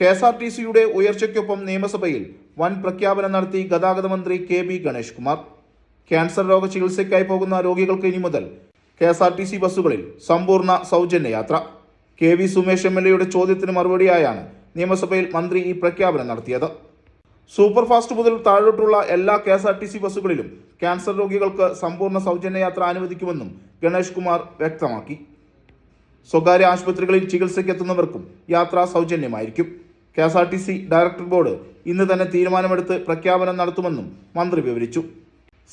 K S R T സിയുടെ ഉയർച്ചയ്ക്കൊപ്പം നിയമസഭയിൽ വൻ പ്രഖ്യാപനം നടത്തി ഗതാഗത മന്ത്രി K B Ganesh Kumar cancer രോഗ ചികിത്സയ്ക്കായി പോകുന്ന രോഗികൾക്ക് ഇനി മുതൽ K S R T C ബസ്സുകളിൽ സമ്പൂർണ സൗജന്യ യാത്ര K V Sumesh M L എയുടെ ചോദ്യത്തിന് മറുപടിയായാണ് നിയമസഭയിൽ മന്ത്രി ഈ പ്രഖ്യാപനം നടത്തിയത്. സൂപ്പർ ഫാസ്റ്റ് മുതൽ താഴോട്ടുള്ള എല്ലാ K S R T C ബസ്സുകളിലും cancer രോഗികൾക്ക് സമ്പൂർണ സൗജന്യ യാത്ര അനുവദിക്കുമെന്നും ഗണേഷ് കുമാർ വ്യക്തമാക്കി. സ്വകാര്യ ആശുപത്രികളിൽ ചികിത്സയ്ക്കെത്തുന്നവർക്കും യാത്ര സൗജന്യമായിരിക്കും. K S R T C director board ഇന്ന് തന്നെ തീരുമാനമെടുത്ത് പ്രഖ്യാപനം നടത്തുമെന്നും മന്ത്രി വിവരിച്ചു.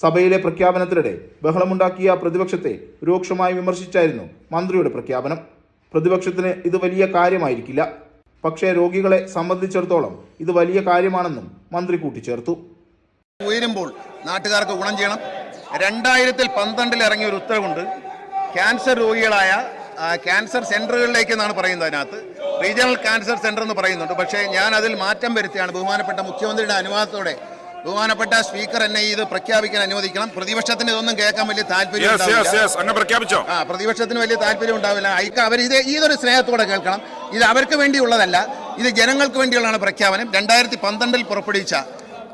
സഭയിലെ പ്രഖ്യാപനത്തിനിടെ ബഹളമുണ്ടാക്കിയ പ്രതിപക്ഷത്തെ രൂക്ഷമായി വിമർശിച്ചായിരുന്നു മന്ത്രിയുടെ പ്രഖ്യാപനം. പ്രതിപക്ഷത്തിന് ഇത് വലിയ കാര്യമായിരിക്കില്ല. പക്ഷേ രോഗികളെ സംബന്ധിച്ചിടത്തോളം ഇത് വലിയ കാര്യമാണെന്നും മന്ത്രി കൂട്ടിച്ചേർത്തു. ഉയരുമ്പോൾ നാട്ടുകാർക്ക് ഗുണം ചെയ്യണം. രണ്ടായിരത്തിൽ പന്ത്രണ്ടിൽ ഇറങ്ങിയ ഒരു ഉത്തരവുണ്ട്. ക്യാൻസർ രോഗികളായ ക്യാൻസർ സെന്ററുകളിലേക്ക് എന്നാണ് പറയുന്നത് അതിനകത്ത്. റീജിയണൽ ക്യാൻസർ സെന്റർ എന്ന് പറയുന്നുണ്ട്. പക്ഷേ ഞാൻ അതിൽ മാറ്റം വരുത്തിയാണ്. ബഹുമാനപ്പെട്ട മുഖ്യമന്ത്രിയുടെ അനുവാദത്തോടെ ബഹുമാനപ്പെട്ട സ്പീക്കർ എന്നെ ഇത് പ്രഖ്യാപിക്കാൻ അനുവദിക്കണം. പ്രതിപക്ഷത്തിന് ഇതൊന്നും കേൾക്കാൻ വലിയ താല്പര്യം പ്രഖ്യാപിച്ചോ? ആ പ്രതിപക്ഷത്തിന് വലിയ താല്പര്യം ഉണ്ടാവില്ല. അവർ ഇത് ഇതൊരു സ്നേഹത്തോടെ കേൾക്കണം. ഇത് അവർക്ക് വേണ്ടിയുള്ളതല്ല. ഇത് ജനങ്ങൾക്ക് വേണ്ടിയുള്ളതാണ് പ്രഖ്യാപനം. രണ്ടായിരത്തി പന്ത്രണ്ടിൽ പുറപ്പെടുവിച്ച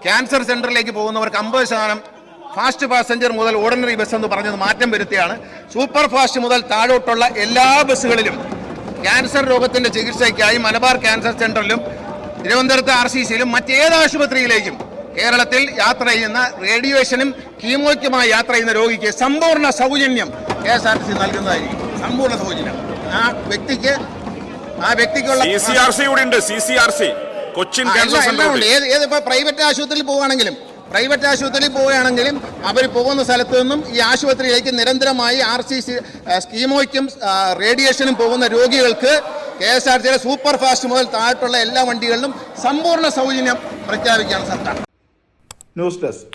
ക്യാൻസർ സെന്ററിലേക്ക് പോകുന്നവർക്ക് അമ്പത് ശതമാനം ഫാസ്റ്റ് പാസഞ്ചർ മുതൽ ഓർഡിനറി ബസ് എന്ന് പറഞ്ഞത് മാറ്റം വരുത്തിയാണ്. സൂപ്പർ ഫാസ്റ്റ് മുതൽ താഴോട്ടുള്ള എല്ലാ ബസ്സുകളിലും ക്യാൻസർ രോഗത്തിന്റെ ചികിത്സയ്ക്കായി മലബാർ ക്യാൻസർ സെന്ററിലും തിരുവനന്തപുരത്ത് ആർ സി സിയിലും മറ്റേത് ആശുപത്രിയിലേക്കും കേരളത്തിൽ യാത്ര ചെയ്യുന്ന റേഡിയേഷനും കീമോയ്ക്കുമായി യാത്ര ചെയ്യുന്ന രോഗിക്ക് സമ്പൂർണ സൗജന്യം K S R T C നൽകുന്നതായിരിക്കും. സമ്പൂർണ സൗജന്യം. ആ വ്യക്തിക്ക് ആ വ്യക്തിക്കുള്ള C C R C Cochin ഏത് ഏത് പ്രൈവറ്റ് ആശുപത്രിയിൽ പോവുകയാണെങ്കിലും പ്രൈവറ്റ് ആശുപത്രിയിൽ പോവുകയാണെങ്കിലും അവർ പോകുന്ന സ്ഥലത്തു നിന്നും ഈ ആശുപത്രിയിലേക്ക് നിരന്തരമായി ആർ സി സ്കീമോയ്ക്കും റേഡിയേഷനും പോകുന്ന രോഗികൾക്ക് കെ എസ് ആർ സിയുടെ സൂപ്പർ ഫാസ്റ്റ് മുതൽ താഴോട്ടുള്ള എല്ലാ വണ്ടികളിലും സമ്പൂർണ സൗജന്യം പ്രഖ്യാപിക്കുകയാണ് സർക്കാർ. News desk